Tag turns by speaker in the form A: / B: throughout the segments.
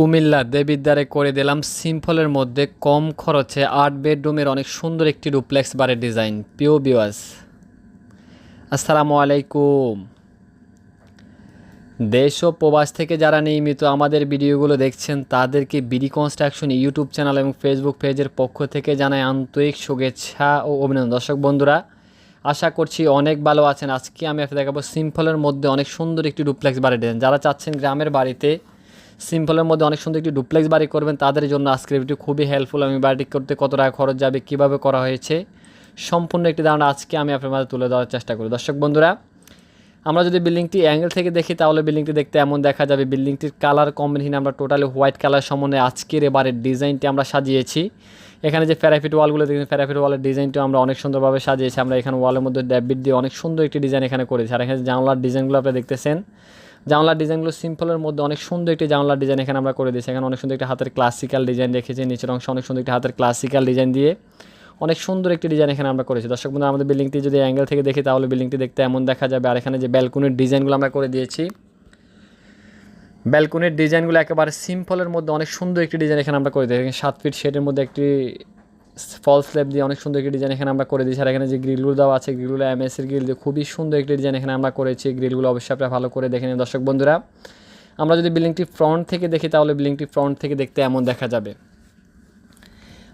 A: কুমিল্লা দেবিদ্বারে করে দিলাম সিম্পলের মধ্যে কম খরচে আট বেডরুমের অনেক সুন্দর একটি ডুপ্লেক্স বারের ডিজাইন। পিও বিওয়াস আসসালামু আলাইকুম। দেশ ও প্রবাস থেকে যারা নিয়মিত আমাদের ভিডিওগুলো দেখছেন, তাদেরকে বিডি কনস্ট্রাকশন ইউটিউব চ্যানেল এবং ফেসবুক পেজের পক্ষ থেকে জানাই আন্তরিক শুভেচ্ছা ও অভিনন্দন। দর্শক বন্ধুরা, আশা করছি অনেক ভালো আছেন। আজকে আমি আপনাদের দেখাবো সিম্পলের মধ্যে অনেক সুন্দর একটি ডুপ্লেক্স বাড়ি ডিজাইন। যারা চাচ্ছেন গ্রামের বাড়িতে সিম্পলের মধ্যে অনেক সুন্দর একটি ডুপ্লেক্স বাড়ি করবেন, তাদের জন্য আজকের ভিডিও খুবই হেল্পফুল আমি বাড়িটি করতে কত টাকা খরচ যাবে, কীভাবে করা হয়েছে, সম্পূর্ণ একটি ধারণা আজকে আমি আপনার মাঝে তুলে দেওয়ার চেষ্টা করি। দর্শক বন্ধুরা, আমরা যদি বিল্ডিংটি অ্যাঙ্গেল থেকে দেখি, তাহলে বিল্ডিংটি দেখতে এমন দেখা যাবে, বিল্ডিংটির কালার কম্বিনেশন আমরা টোটালি হোয়াইট কালার সমন্বয়ে আজকের এবারের ডিজাইনটি আমরা সাজিয়েছি। এখানে যে প্যারাফিট ওয়ালগুলো দেখেন প্যারাফিট ওয়ালের ডিজাইনটিও আমরা অনেক সুন্দরভাবে সাজিয়েছি, আমরা এখানে ওয়ালের মধ্যে ড্যাবিট দিয়ে অনেক সুন্দর একটি ডিজাইন এখানে করেছি। আর এখানে জানলার ডিজাইনগুলো আপনি দেখতেছেন জানলার ডিজাইনগুলো সিম্পলের মধ্যে অনেক সুন্দর একটি জানলার ডিজাইন এখানে আমরা করে দিয়েছি। এখানে অনেক সুন্দর একটি হাতের ক্লাসিক্যাল ডিজাইন রেখেছি নিচের অংশ অনেক সুন্দর একটি হাতের ক্লাসিক্যাল ডিজাইন দিয়ে অনেক সুন্দর একটি ডিজাইন এখানে আমরা করেছি। দর্শক বন্ধু আমাদের বিল্ডিংটি যদি অ্যাঙ্গেল থেকে দেখি, তাহলে বিল্ডিংটি দেখতে এমন দেখা যাবে। আর এখানে যে ব্যালকনির ডিজাইনগুলো আমরা করে দিয়েছি ব্যালকনির ডিজাইনগুলো একেবারে সিম্পলের মধ্যে অনেক সুন্দর একটি ডিজাইন এখানে আমরা করে দিয়েছি। সাত ফিট শেডের মধ্যে একটি ফল স্ল্যাব দিয়ে অনেক সুন্দর একটি ডিজাইন এখানে আমরা করে দিয়েছি। আর এখানে যে গ্রিলগুলো দেওয়া আছে গ্রিলগুলো এম এমএসের গ্রিল দিয়ে খুবই সুন্দর একটি ডিজাইন এখানে আমরা করেছি। গ্রিলগুলো অবশ্যই আপনারা ভালো করে দেখে নিন দর্শক বন্ধুরা। আমরা যদি বিল্ডিংটি ফ্রন্ট থেকে দেখি, তাহলে বিল্ডিংটি ফ্রন্ট থেকে দেখতে এমন দেখা যাবে।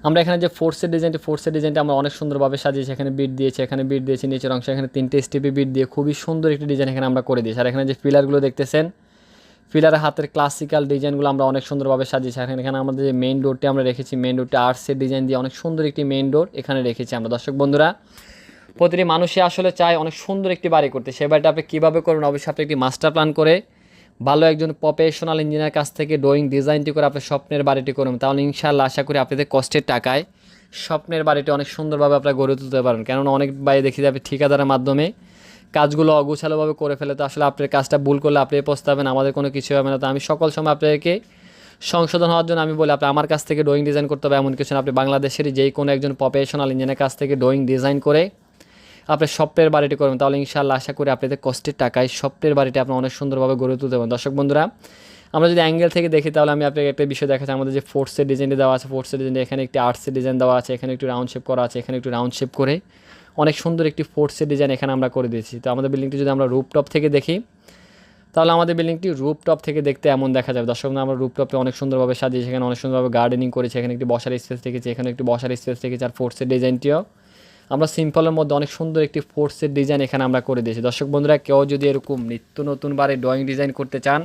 A: আমরা এখানে যে ফোর্সের ডিজাইনটি ফোর্সের ডিজাইনটা আমরা অনেক সুন্দরভাবে সাজিয়েছি। এখানে বিট দিয়েছি, এখানে বিট দিয়েছি, নিচের অংশে এখানে তিনটে স্টেপে বিট দিয়ে খুবই সুন্দর একটি ডিজাইন এখানে আমরা করে দিয়েছি। আর এখানে যে পিলারগুলো দেখতেছেন পিলারের হাতের ক্লাসিক্যাল ডিজাইনগুলো আমরা অনেক সুন্দরভাবে সাজিয়েছি। এখানে এখানে আমাদের যে মেইন ডোরটি আমরা রেখেছি মেইন ডোরটি আর্টসের ডিজাইন দিয়ে অনেক সুন্দর একটি মেন ডোর এখানে রেখেছি আমরা। দর্শক বন্ধুরা, প্রতিটি মানুষই আসলে চায় অনেক সুন্দর একটি বাড়ি করতে। সে বাড়িটা আপনি কীভাবে করবেন? অবশ্যই আপনি একটি মাস্টার প্ল্যান করে ভালো একজন প্রফেশনাল ইঞ্জিনিয়ার কাছ থেকে ড্রয়িং ডিজাইনটি করে আপনি স্বপ্নের বাড়িটি করবেন তাহলে ইনশাল্লাহ আশা করি আপনাদের কষ্টের টাকায় স্বপ্নের বাড়িটি অনেক সুন্দরভাবে আপনারা গড়ে তুলতে পারেন কেননা অনেক বাড়ি দেখি যাবে ঠিকাদারের মাধ্যমে কাজগুলো অগোছালোভাবে করে ফেলে তো আসলে আপনার কাজটা ভুল করলে আপনি পস্তাবেন, আমাদের কোনো কিছু হবে না। তো আমি সকল সময় আপনাদেরকে সংশোধন হওয়ার জন্য আমি বলি, আপনি আমার কাছ থেকে ড্রয়িং ডিজাইন করতে হবে, এমন কিছু না। আপনি বাংলাদেশেরই যেই কোনো একজন প্রফেশনাল ইঞ্জিনিয়ারের কাছ থেকে ড্রয়িং ডিজাইন করে আপনি স্বপ্নের বাড়িটি করবেন। তাহলে ইনশাআল্লাহ আশা করি আপনাদের কষ্টের টাকায় স্বপ্নের বাড়িটি আপনি অনেক সুন্দরভাবে গড়ে তুলতে পারেন দর্শক বন্ধুরা, আমরা যদি অ্যাঙ্গেল থেকে দেখি, তাহলে আমি আপনাকে একটা বিষয় দেখাচ্ছি। আমাদের যে ফোর্সের ডিজাইনটি দেওয়া আছে ফোর্সের ডিজাইন এখানে একটি আর্টসের ডিজাইন দেওয়া আছে, এখানে একটু রাউন্ড শেপ করা আছে, এখানে একটু রাউন্ড শেপ করে অনেক সুন্দর একটি ফোর্সের ডিজাইন এখানে আমরা করে দিয়েছি। তো আমাদের বিল্ডিংটি যদি আমরা রুপটপ থেকে দেখি, তাহলে আমাদের বিল্ডিংটি রুপটপ থেকে দেখতে এমন দেখা যাবে। দর্শক, আমরা রুপটপে অনেক সুন্দরভাবে সাজিয়েছি, এখানে অনেক সুন্দরভাবে গার্ডেনিং করেছি, এখানে একটি বসার স্পেস রেখেছি এখানে একটি বসার স্পেস রেখেছি আর ফোর্সের ডিজাইনটিও আমরা সিম্পলের মধ্যে অনেক সুন্দর একটি ফোর্সের ডিজাইন এখানে আমরা করে দিয়েছি। দর্শক, বন্ধুরা, কেউ যদি এরকম নিত্য নতুন বারে ড্রয়িং ডিজাইন করতে চান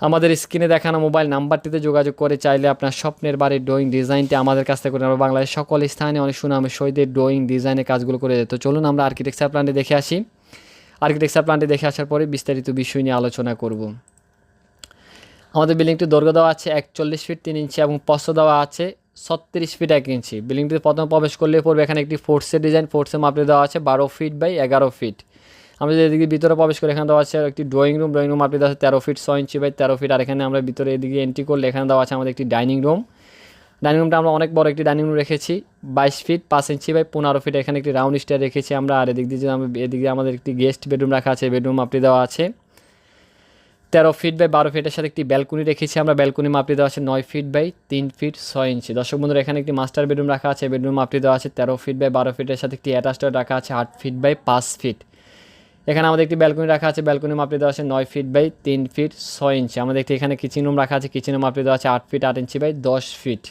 A: আমাদের স্ক্রিনে দেখানো মোবাইল নাম্বারটিতে যোগাযোগ করে চাইলে আপনার স্বপ্নের বাড়ির ড্রয়িং ডিজাইনটি আমাদের কাছ থেকে আমরা বাংলাদেশের সকল স্থানে অনেক সুনামে শহীদের ড্রয়িং ডিজাইনের কাজগুলো করে দিত চলুন আমরা আর্কিটেকচার প্ল্যানটি দেখে আসি। আর্কিটেকচার প্ল্যানটি দেখে আসার পরে বিস্তারিত বিষয় নিয়ে আলোচনা করব। আমাদের বিল্ডিংটি দৈর্ঘ্য দেওয়া আছে একচল্লিশ ফিট তিন ইঞ্চি এবং পশ্চ দেওয়া আছে ছত্রিশ ফিট এক ইঞ্চি বিল্ডিংটিতে প্রথমে প্রবেশ করলে পড়বে এখানে একটি ফোর্সের ডিজাইন ফোর্সের মাপে দেওয়া আছে বারো ফিট বাই এগারো ফিট আমরা যদি এদিকে ভিতরে প্রবেশ করি, এখানে দেওয়া আছে একটি ড্রয়িং রুম ড্রয়িং রুম আপনি আছে তেরো ফিট ছয় ইঞ্চি বাই তেরো ফিট আর এখানে আমরা ভিতরে এদিকে এন্ট্রি করলে এখানে দেওয়া আছে আমাদের একটি ডাইনিং রুম ডাইনিং রুমটা আমরা অনেক বড় একটি ডাইনিং রুম রেখেছি, বাইশ ফিট পাঁচ ইঞ্চি বাই পনেরো ফিট এখানে একটি রাউন্ড স্টার রেখেছি আমরা। আর এদিক দিয়ে আমরা এদিকে আমাদের একটি গেস্ট বেডরুম রাখা আছে বেডরুম আপনি দেওয়া আছে। তেরো ফিট বাই বারো ফিটের সাথে একটি ব্যালকনি রেখেছি আমরা। ব্যালকনি মাপটি দেওয়া আছে নয় ফিট বাই তিন ফিট ছয় ইঞ্চি দর্শক বন্ধুরা, এখানে একটি মাস্টার বেডরুম রাখা আছে। বেডরুম মাপটি দেওয়া আছে তেরো ফিট বাই বারো ফিটের সাথে একটি অ্যাটাচড রাখা আছে, আট ফিট বাই পাঁচ ফিট এখানে আমাদের একটি ব্যালকনি রাখা আছে। ব্যালকনি মাপটি দেওয়া আছে নয় ফিট বাই তিন ফিট ছয় ইঞ্চি আমাদের একটি এখানে কিচেন রুম রাখা আছে। কিচেনের মাপটি দেওয়া আছে আট ফিট আট ইঞ্চি বাই দশ ফিট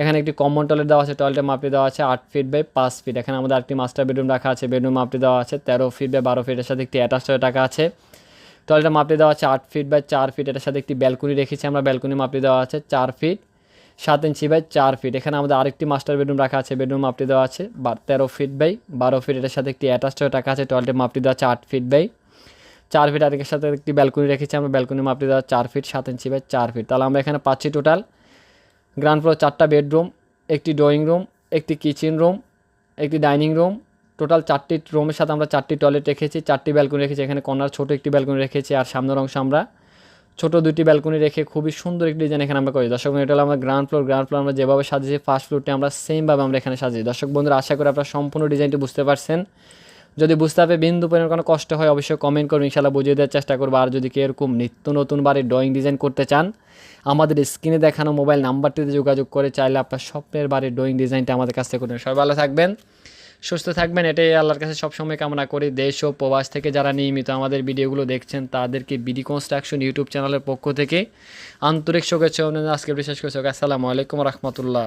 A: এখানে একটি কমন টয়লেট দেওয়া আছে। টয়লেটের মাপটি দেওয়া আছে আট ফিট বাই পাঁচ ফিট এখানে আমাদের একটি মাস্টার বেডরুম রাখা আছে। বেডরুম মাপটি দেওয়া আছে তেরো ফিট বাই বারো ফিটের সাথে একটি অ্যাটাচ রাখা আছে। টয়লেটের মাপটি দেওয়া আছে আট ফিট বাই চার ফিট এটার সাথে একটি ব্যালকনি রেখেছি আমরা। ব্যালকনি মাপটি দেওয়া আছে চার ফিট সাত ইঞ্চি বাই চার ফিট এখানে আমাদের আরেকটি মাস্টার বেডরুম রাখা আছে বেডরুম মাপটি দেওয়া আছে তেরো ফিট বাই বারো ফিট এটার সাথে একটি অ্যাটাচ রাখা আছে টয়লেটের মাপটি দেওয়া আছে ফিট বাই চার ফিট আরেকের সাথে একটি ব্যালকনি রেখেছি আমরা ব্যালকনি মাপটি দেওয়া চার ফিট সাত ইঞ্চি বাই চার ফিট তাহলে আমরা এখানে পাচ্ছি টোটাল গ্রাউন্ড ফ্লোর চারটা বেডরুম একটি ড্রয়িং রুম একটি কিচেন রুম একটি ডাইনিং রুম টোটাল চারটি রুমের সাথে আমরা চারটি টয়লেট রেখেছি, চারটি ব্যালকনি রেখেছি। এখানে কর্নার ছোটো একটি ব্যালকনি রেখেছি, আর সামনের অংশ আমরা ছোটো দুটি ব্যালকনি রেখে খুবই সুন্দর একটি ডিজাইন এখানে আমরা করি। দর্শক বন্ধু এটা হলো আমরা গ্রাউন্ড ফ্লোর গ্রাউন্ড ফ্লোর আমরা যেভাবে সাজিয়েছি ফার্স্ট ফ্লোরটি আমরা সেমভাবে আমরা এখানে সাজিয়ে দর্শক বন্ধুরা, আশা করি আপনারা সম্পূর্ণ ডিজাইনটি বুঝতে পারছেন। যদি বুঝতে হবে বিন্দু পরিমাণ কোনো কষ্ট হয়, অবশ্যই কমেন্ট করুন। ইনশাল্লাহ বুঝিয়ে দেওয়ার চেষ্টা করব। আর যদি কেউ এরকম নিত্য নতুন বাড়ির ড্রয়িং ডিজাইন করতে চান, আমাদের স্ক্রিনে দেখানো মোবাইল নাম্বারটিতে যোগাযোগ করে চাইলে আপনার স্বপ্নের বাড়ির ড্রয়িং ডিজাইনটা আমাদের কাছ থেকে করবেন সবাই ভালো থাকবেন। সুস্থ থাকবেন, এটাই আল্লাহর কাছে সবসময় কামনা করি। দেশ ও প্রবাস থেকে যারা নিয়মিত আমাদের ভিডিওগুলো দেখছেন, তাদেরকে বিডি কনস্ট্রাকশন ইউটিউব চ্যানেলের পক্ষ থেকে আন্তরিক শুভেচ্ছা আজকে বিশেষ করে আসসালামু আলাইকুম রহমতুল্লাহ।